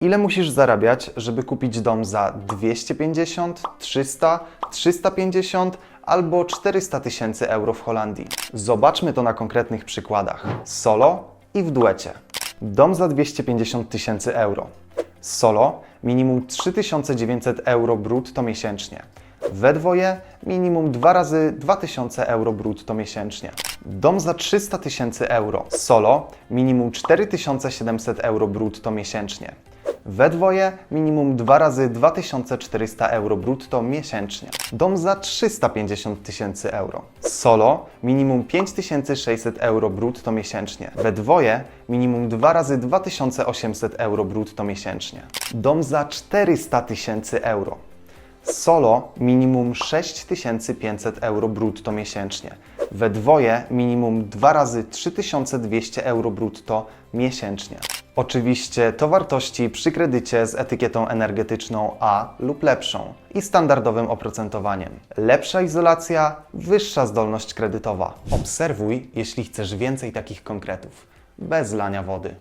Ile musisz zarabiać, żeby kupić dom za 250, 300, 350 albo 400 tysięcy euro w Holandii? Zobaczmy to na konkretnych przykładach. Solo i w duecie. Dom za 250 tysięcy euro. Solo minimum 3900 euro brutto miesięcznie. We dwoje minimum 2 razy 2000 euro brutto miesięcznie. Dom za 300 tysięcy euro. Solo minimum 4700 euro brutto miesięcznie. We dwoje minimum 2 razy 2400 euro brutto miesięcznie. Dom za 350 tysięcy euro. Solo minimum 5600 euro brutto miesięcznie. We dwoje minimum 2 razy 2800 euro brutto miesięcznie. Dom za 400 tysięcy euro. Solo minimum 6500 euro brutto miesięcznie. We dwoje minimum 2 razy 3200 euro brutto miesięcznie. Oczywiście to wartości przy kredycie z etykietą energetyczną A lub lepszą i standardowym oprocentowaniem. Lepsza izolacja, wyższa zdolność kredytowa. Obserwuj, jeśli chcesz więcej takich konkretów, bez lania wody.